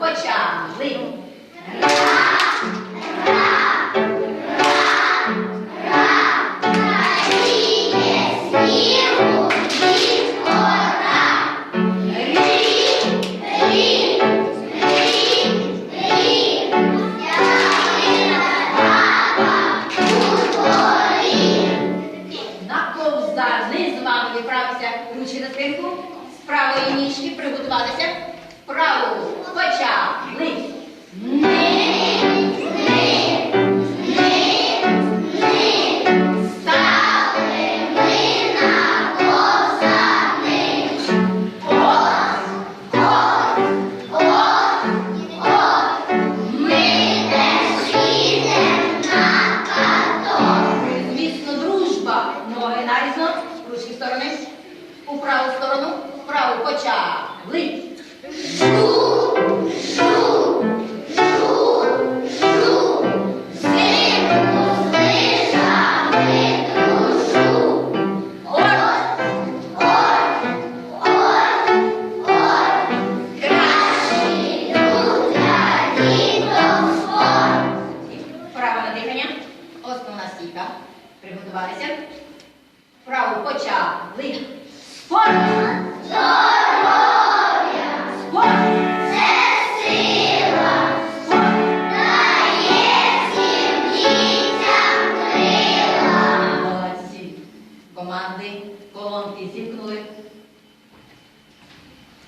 почали. На ковзани з вами відправився ручки на спинку. З правої ніжки приготувалися. Праву почали. Ноги нарізно, ручки в сторони. У праву сторону, в праву Приготувалися? Вправу почали. Спорт! Здоров'я! Спорт! Це сила! Спорт! Дає всім дітям крила! Молодці! Команди, колонки зімкнули.